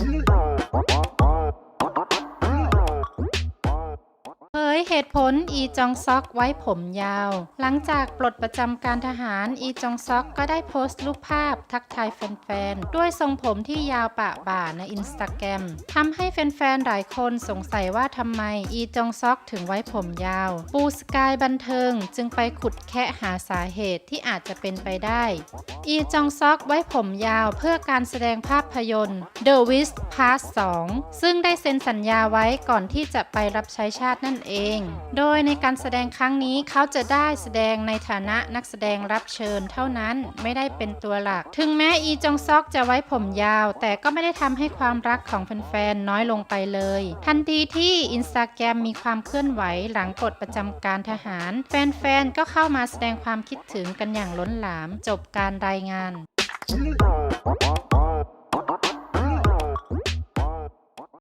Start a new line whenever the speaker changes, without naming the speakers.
Mm-hmm. ยเหตุผลอีจองซอกไว้ผมยาว หลังจากปลดประจำการทหารอีจองซอกก็ได้โพสต์รูปภาพทักทายแฟนๆ ด้วยทรงผมที่ยาวปะบ่าในอินสตาแกรมทำให้แฟนๆ หลายคนสงสัยว่าทำไมอีจองซอกถึงไว้ผมยาว ปูสกายบันเทิงจึงไปขุดแคะหาสาเหตุที่อาจจะเป็นไปได้ อีจองซอกไว้ผมยาวเพื่อการแสดงภาพยนตร์ The Wish Part 2 ซึ่งได้เซ็นสัญญาไว้ก่อนที่จะไปรับใช้ชาตินั่นเองโดยในการแสดงครั้งนี้เขาจะได้แสดงในฐานะนักแสดงรับเชิญเท่านั้นไม่ได้เป็นตัวหลัก ถึงแม้อีจงซอกจะไว้ผมยาว แต่ก็ไม่ได้ทำให้ความรักของแฟนๆน้อยลงไปเลย ทันทีที่อินสตาแกรมมีความเคลื่อนไหวหลังปลดประจำการทหาร แฟนๆก็เข้ามาแสดงความคิดถึงกันอย่างล้นหลาม จบการรายงาน